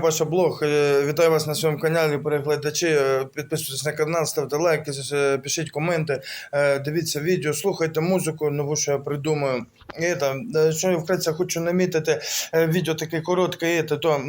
Ваша блог. Е, Вітаю вас на своєму каналі, переглядачі. Е, Підписуйтесь на канал, ставте лайки, пишіть коменти, е, дивіться відео, слухайте музику, нову, що я придумаю. І е, що я вкратце хочу намітити, відео таке коротке, і та, то.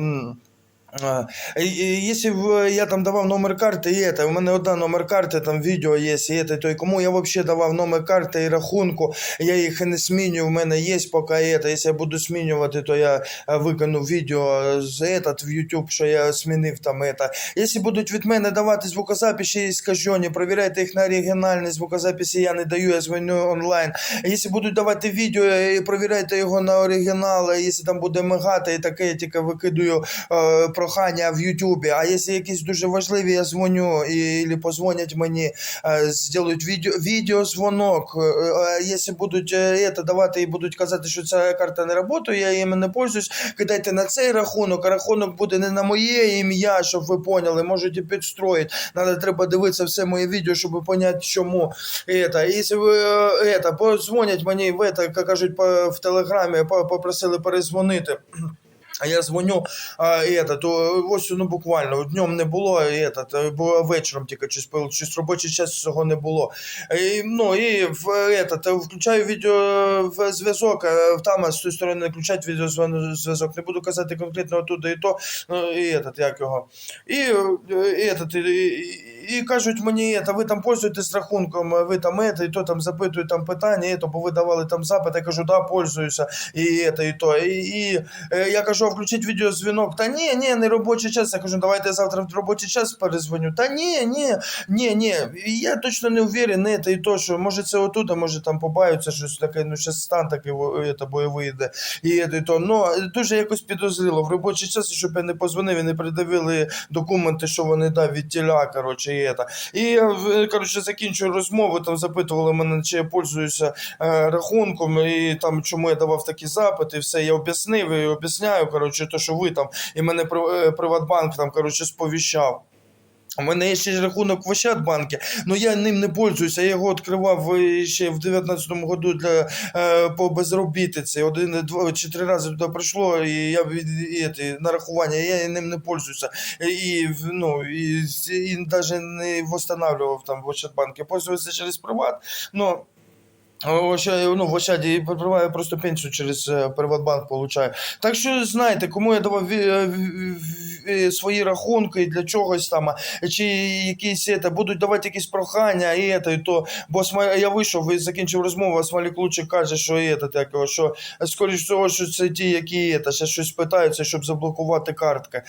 м, а, и- и Если в- я там давав номер карти, і это, у мене одна номер карти, там відео є, і это, то і кому я взагалі давав номер карти і рахунку, я їх і не змінюю, в мене є поки это. Якщо я буду змінювати, то я е, викину відео з этот в YouTube, що я змінив там это. Якщо будуть від мене давати звукозаписи іскажені, перевіряйте їх на оригінальні звукозаписи, я не даю, я дзвоню онлайн. Якщо будуть давати відео, і перевіряйте його на оригінал, якщо там буде мигати і таке, я тільки викидую е, прохання в Ютубі. А якщо якісь дуже важливі, я дзвоню і, і позвонять мені, е, зроблять відео, відеозвонок. Е, е, Якщо будуть е, это, давати і будуть казати, що ця карта не працює, я їм не пользуюсь, кидайте на цей рахунок, а рахунок буде не на моє ім'я, щоб ви поняли, можете підстроїти. Надо треба дивитися все моє відео, щоб поняти, чому. Это, якщо ви е, это, позвонять мені в это, як кажуть по, в телеграмі, по- попросили перезвонити. А я дзвоню, а, это, то ось ну буквально днем не було, і этот, бо вечором тільки щось пил, щось робочий час цього не було. І, ну і в этот, включаю відео в зв'язок, а там з тої сторони включать відеозв'язок. Не буду казати конкретно оттуда і то, ну, і этот, як його. І, і, этот, і, і, і кажуть мені, это, ви там пользуєтесь рахунком, ви там это, і то там запитують там питання, і то, бо ви давали там запит, я кажу, да, пользуюся, і, это, і то. І, і е, я кажу, а включіть відеозвінок. Та ні, ні, не робочий час. Я кажу, давайте я завтра в робочий час перезвоню. Та ні, ні, ні, ні. І Я точно не не те і то, що може це отут, а може там побаються щось таке, ну щас стан такий это, бойовий йде. І, це, і то. Ну, дуже якось підозріло. В робочий час, щоб я не позвонив і не придавили документи, що вони дав від тіля, коротше, і це. І коротше, закінчую розмову, там запитували мене, чи я пользуюся е, рахунком, і там чому я давав такі запити, все я об'яснив і об'ясняю, коротше, то, що ви там, і мене е, Приватбанк там, коротше, сповіщав. У мене є ще рахунок в Ощадбанку, але я ним не пользуюся. Я його відкривав е, ще в 19-му году для е, по безробітиці. Один, два чи три рази туди прийшло, і я і, нарахування, я ним не пользуюся. І ну і, і навіть не восстанавливав там в Ощадбанку. Пользуюся через приват. Ну, Оща- ну, в Ощаді прибиваю просто пенсію через е, Приватбанк получаю. Так що знаєте, кому я давав е, свої рахунки для чогось там, чи якісь це, будуть давати якісь прохання, і це, і то. Бо я вийшов і закінчив розмову, а Смалік Лучик каже, що це, так, що скоріш всього, що це ті, які це, ще щось питаються, щоб заблокувати картки.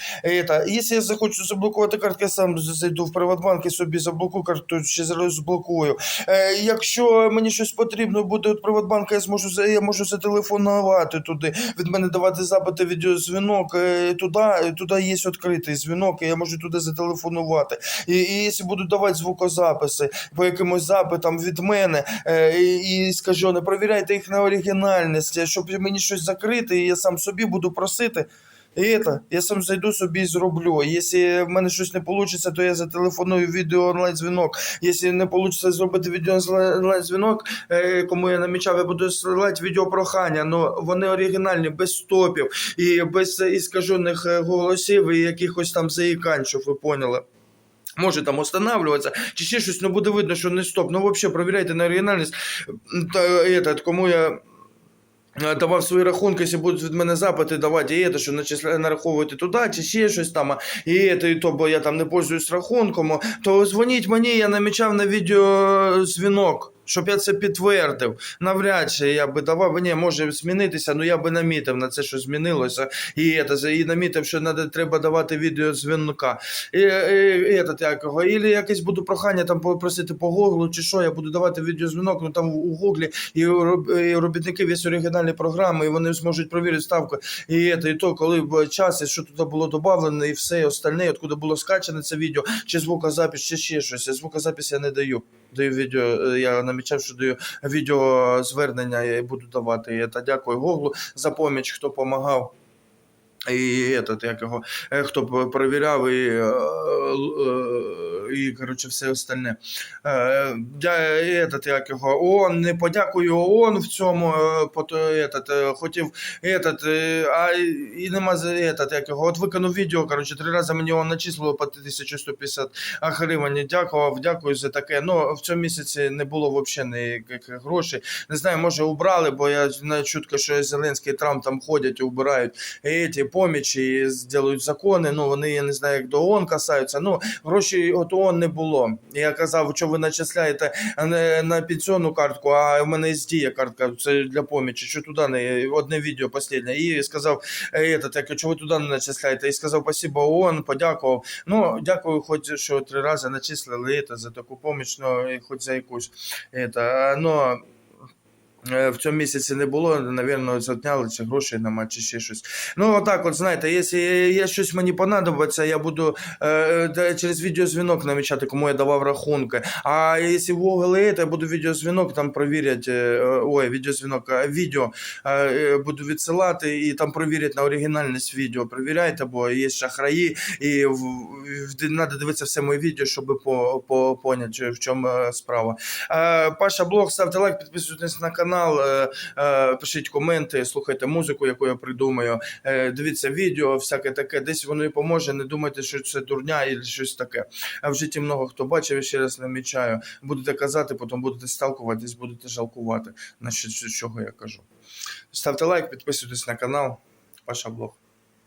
Якщо я захочу заблокувати картки, я сам зайду в Приватбанк і собі заблокую карту, ще зараз зблокую. Е, якщо мені щось потрібно буде від Приватбанка, я зможу я можу зателефонувати туди. Від мене давати запити відеозвінок. е, Туди, туди є відкритий дзвінок, і я можу туди зателефонувати. І, і якщо будуть давати звукозаписи по якимось запитам від мене, е, і, і скажу, не провіряйте їх на оригінальність, щоб мені щось закрити, і я сам собі буду просити. І это, я сам зайду собі зроблю. Якщо в мене щось не вийде, то я зателефоную відео онлайн дзвінок. Якщо не вийде зробити відео онлайн дзвінок, е, кому я намічав, я буду слати відео прохання. Ну вони оригінальні, без стопів і без е, іскажених е, голосів і якихось там заїкань, щоб ви поняли. Може там останавливатися, чи ще щось, ну буде видно, що не стоп. Ну, взагалі, провіряйте на оригінальність. Та, этот, кому я е, давав свої рахунки, якщо будуть від мене запити давати, і це, що начисля- нараховувати туди, чи ще щось там, і це, і то, бо я там не пользуюсь рахунком, то дзвоніть мені, я намічав на відео дзвінок. Щоб я це підтвердив, навряд чи я би давав, ні, може змінитися, але я би намітив на це, що змінилося, і, це, і намітив, що надо, треба давати відео дзвінка. І, і, і, этот, як його, Ілі якесь буду прохання там попросити по Гуглу, чи що, я буду давати відеозвінок, ну там у Гуглі і, роб- і робітники є оригінальні програми, і вони зможуть провірити ставку. І, це, і то, коли час, і що туди було додавлено, і все і остальне, откуда було скачане це відео, чи звукозапис, чи ще щось. Звукозапис я не даю. Даю відео, е, я намічав, що даю відео звернення, я буду давати. Я та дякую Гуглу за поміч, хто допомагав. І этот, як його, е, хто перевіряв і, е, і коротше, все остальне. Е, Я, і этот, як його, ООН, не подякую ООН в цьому, е, пото- этот, е, хотів, этот, е, а і нема за этот, як його, от виконав відео, коротше, три рази мені його начислило по 1150 гривень, дякував, дякую за таке, ну, в цьому місяці не було взагалі ніяких грошей, не знаю, може убрали, бо я знаю чутко, що Зеленський і Трамп там ходять і убирають эти помічі і зроблять закони. Ну вони я не знаю, як до ООН касаються. Ну грошей от ООН не було. Я казав, що ви начисляєте на, на пенсіонну картку, а в мене є дія картка. Це для помічі. Що туди не одне відео останнє. І сказав, е, этот, як, що ви туди не начисляєте. І сказав, спасибо ООН, подякував. Ну дякую, хоч що три рази начислили это, за таку поміч, ну і хоч за якусь. Это, ну, Е, в цьому місяці не було, напевно, зняли чи грошей нема, чи ще щось. Ну, отак, от знаєте, якщо є щось мені понадобиться, я буду е, через відеозвінок намічати, кому я давав рахунки. А якщо в Google то я буду відеозвінок там провірять, е, ой, відеозвінок, е, відео е, е, буду відсилати і там провірять на оригінальність відео. Провіряйте, бо є шахраї, і треба дивитися все моє відео, щоб по, по, поняти, в чому е, справа. Е, Паша Блог, ставте лайк, підписуйтесь на канал, е, е, пишіть коменти, слухайте музику, яку я придумаю. Е, Дивіться відео, всяке таке. Десь воно і поможе. Не думайте, що це дурня і щось таке. А в житті много хто бачив, ще раз намічаю. Будете казати, потім будете сталкуватись, будете жалкувати, на що, чого я кажу. Ставте лайк, підписуйтесь на канал. Паша Блог.